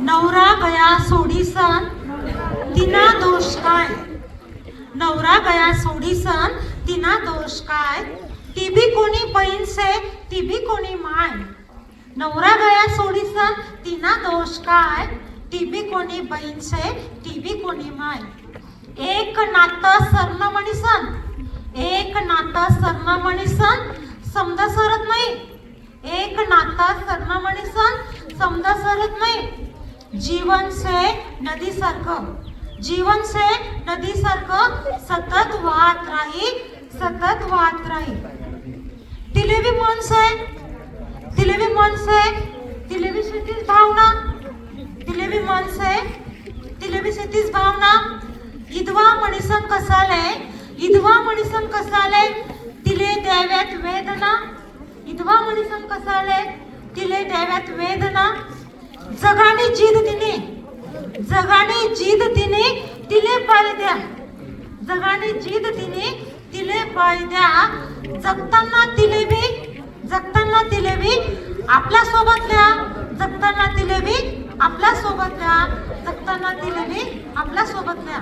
नवरा गया सोडीसन तिना दोष काय? नवरा गया सोडीसन तिना दोष काय? ती बी कोणी बहीण से ती बी कोणी माय? नवरा गया सोडीसन तिना दोष काय? ती बी कोणी बहीण से ती बी कोणी माय? एक नातं सरण म्हणीसन एक नातं सरण म्हणीसन समजा सरत नाही. एक नातं सरण म्हणीसन समजा सरत नाही. जीवन से नदी सारखं जीवन से नदी सारखं सतत वाहत राही सतत वाहत राही। तिले भी मन से तिले भी मन से तिले भी शेतीच भावना। तिले भी मन से तिले भी शेतीच भावना। इदवा मणिसं कसाले इदवा मणिसन कसाले तिले दैव्यात वेदना। इदवा मणिसन कसाले तिले दैव्यात वेदना। जगाने जीद तिने जगाने जीद तिने तिले पाय द्या. जगाने जीद तिने तिले पाय द्या. जगताना तिले बी जगताना तिले बी आपल्या सोबतल्या जगताना तिले बी आपल्या सोबतल्या जगताना तिले बी आपल्यासोबत द्या.